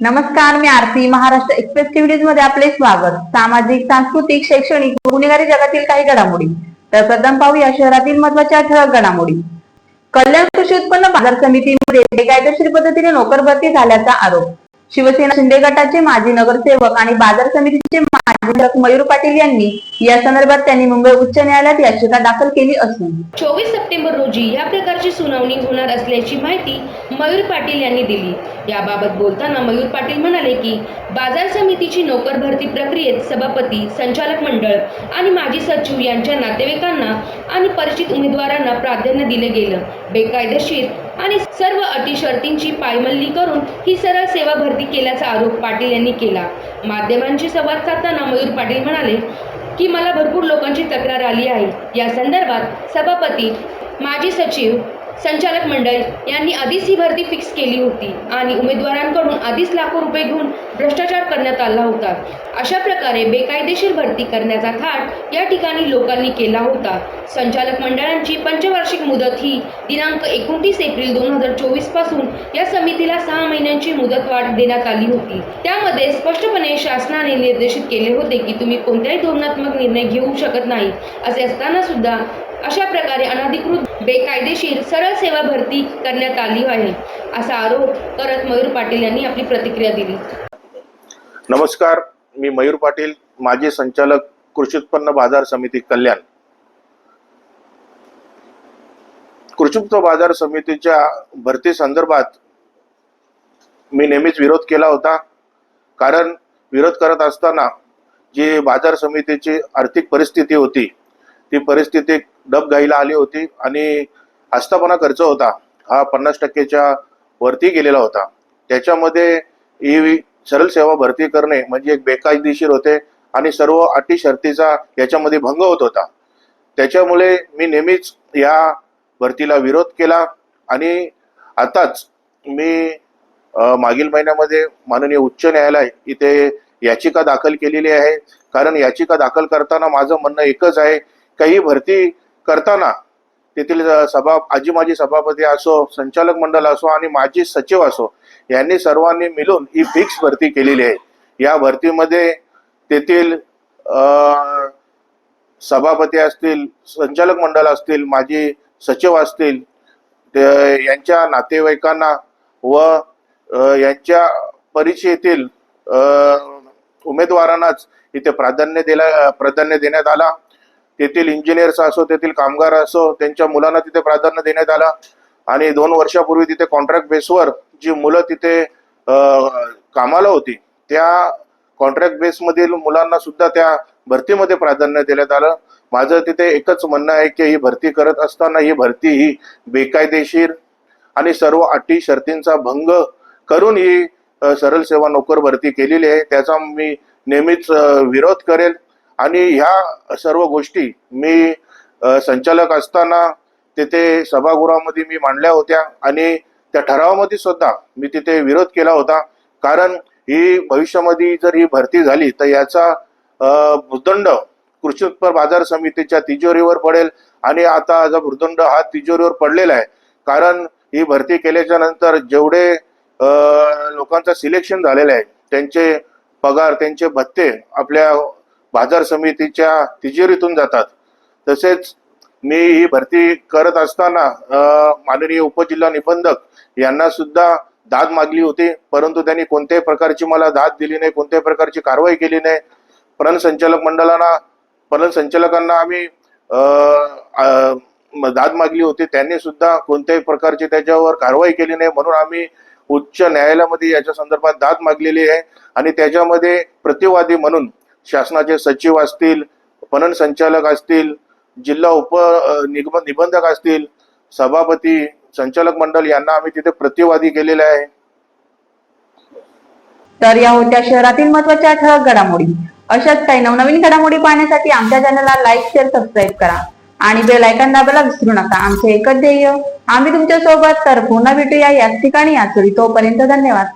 नमस्कार मी Aarti. Maharashtra express TV मध्ये आपले स्वागत. सामाजिक सांस्कृतिक शैक्षणिक गुन्हेगारी जगातील काही घडामोडी. तर प्रथम पाहूया शहरातील महत्त्वाच्या ठळक घडामोडी. कल्याण कृषी उत्पन्न बाजार समितीमध्ये बेकायदेशीर पद्धतीने नोकर भरती झाल्याचा आरोप. शिवसेना शिंदे गटाचे माजी नगरसेवक आणि बाजार समितीचे माजी मयूर पाटील यांनी या संदर्भात त्यांनी मुंबई उच्च न्यायालयात याचिका दाखल केली असून चोवीस सप्टेंबर रोजी या प्रकारची सुनावणी होणार असल्याची माहिती मयूर पाटील यांनी दिली. याबाबत बोलताना मयूर पाटील म्हणाले की बाजार समितीची नोकर भरती प्रक्रियेत सभापती संचालक मंडळ आणि माजी सचिव यांच्या नातेवाईकांना आणि परिचित उमेदवारांना प्राधान्य दिले गेलं. बेकायदेशीर आणि सर्व अटी शर्तींची पायमल्ली करून ही सरळ सेवा भरती केल्याचा आरोप पाटील यांनी केला. माध्यमांशी संवाद साधताना मयूर पाटील म्हणाले की मला भरपूर लोकांची तक्रार आली आहे. या संदर्भात सभापती माजी सचिव संचालक मंडळ यांनी आधीच ही भरती फिक्स केली होती आणि उमेदवारांकडून आधीच लाखो रुपये घेऊन भ्रष्टाचार करण्यात आला होता. अशा प्रकारे बेकायदेशीर भरती करण्याचा थाट या ठिकाणी लोकांनी केला होता. संचालक मंडळांची पंचवार्षिक मुदत ही दिनांक एकोणतीस एप्रिल दोन हजार चोवीसपासून या समितीला सहा महिन्यांची मुदतवाढ देण्यात आली होती. त्यामध्ये स्पष्टपणे शासनाने निर्देशित केले होते की तुम्ही कोणत्याही धोरणात्मक निर्णय घेऊ शकत नाही असे असताना सुद्धा अशा प्रकारे अनधिकृत बेकायदेशीर सरळ सेवा भरती करण्यात आली आहे असा आरोप करत मयूर पाटील यांनी आपली प्रतिक्रिया दिली. नमस्कार मी मयूर पाटील माजी संचालक कृषी उत्पन्न बाजार समिती कल्याण. कृषी उत्पन्न बाजार समितीच्या भरती संदर्भात मी नेहमीच विरोध केला होता कारण विरोध करत असताना जी बाजार समितीची आर्थिक परिस्थिती होती ती परिस्थिती डबघाईला आली होती आणि आस्थापना खर्च होता. हा पन्नास टक्केच्या वरती गेलेला होता. त्याच्यामध्ये ही सरळ सेवा भरती करणे म्हणजे एक बेकायदेशीर होते आणि सर्व अटी शर्तीचा याच्यामध्ये भंग होत होता. त्याच्यामुळे मी नेहमीच या भरतीला विरोध केला आणि आताच मी मागील महिन्यामध्ये माननीय उच्च न्यायालय इथे याचिका दाखल केलेली आहे. कारण याचिका दाखल करताना माझं म्हणणं एकच आहे काही भरती करताना तेथील सभा आजी माजी सभापती असो संचालक मंडळ असो आणि माजी सचिव असो यांनी सर्वांनी मिळून ही फिक्स भरती केलेली आहे. या भरतीमध्ये तेथील सभापती असतील संचालक मंडळ असतील माजी सचिव असतील यांच्या नातेवाईकांना व यांच्या परिचयातील उमेदवारांनाच इथे प्राधान्य दिला प्राधान्य देण्यात आला. तेथील इंजिनियर्स असो तेथील कामगार असो त्यांच्या मुलांना तिथे प्राधान्य देण्यात आला. आणि दोन वर्षापूर्वी तिथे कॉन्ट्रॅक्ट बेसवर जी मुलं तिथे कामाला होती त्या कॉन्ट्रॅक्ट बेसमधील मुलांना सुद्धा त्या भरतीमध्ये प्राधान्य देण्यात आलं. माझं तिथे एकच म्हणणं आहे की ही भरती करत असताना ही भरती ही बेकायदेशीर आणि सर्व अटी शर्तींचा भंग करून ही सरळ सेवा नोकर भरती केलेली आहे. त्याचा मी नेहमीच विरोध करेल. आणि ह्या सर्व गोष्टी मी संचालक असताना तिथे सभागृहामध्ये मी मांडल्या होत्या आणि त्या ठरावामध्ये सुद्धा मी तिथे विरोध केला होता. कारण ही भविष्यामध्ये जर ही भरती झाली तर याचा भूदंड कृषी उत्पन्न बाजार समितीच्या तिजोरीवर पडेल आणि आता जो भूदंड हा तिजोरीवर पडलेला आहे. कारण ही भरती केल्याच्यानंतर जेवढे लोकांचं सिलेक्शन झालेलं आहे त्यांचे पगार त्यांचे भत्ते आपल्या बाजार समितीच्या तिजोरीतून जातात. तसेच मी ही भरती करत असताना माननीय उपजिल्हा निबंधक यांना सुद्धा दाद मागली होती. परंतु त्यांनी कोणत्याही प्रकारची मला दाद दिली नाही कोणत्याही प्रकारची कारवाई केली नाही. पणन संचालक मंडळांना पणन संचालकांना आम्ही दाद मागली होती. त्यांनी सुद्धा कोणत्याही प्रकारची त्याच्यावर कारवाई केली नाही. म्हणून आम्ही उच्च न्यायालयामध्ये याच्या संदर्भात दाद मागलेली आहे. आणि त्याच्यामध्ये प्रतिवादी म्हणून शासनाचे सचिव असतील पणन संचालक असतील जिल्हा उप निगम- निबंधक असतील सभापती संचालक मंडळ यांना आम्ही तिथे प्रतिवादी केलेले आहे. तर या होत्या शहरातील महत्त्वाच्या ठळक घडामोडी. अशाच काही नवनवीन घडामोडी पाहण्यासाठी आमच्या चॅनलला लाईक शेअर सबस्क्राईब करा. आणि बेल आयकॉन दाबायला विसरू नका. आमचे एकच ध्येय आम्ही तुमच्यासोबत तर पुन्हा भेटूया याच ठिकाणी याच तोपर्यंत धन्यवाद.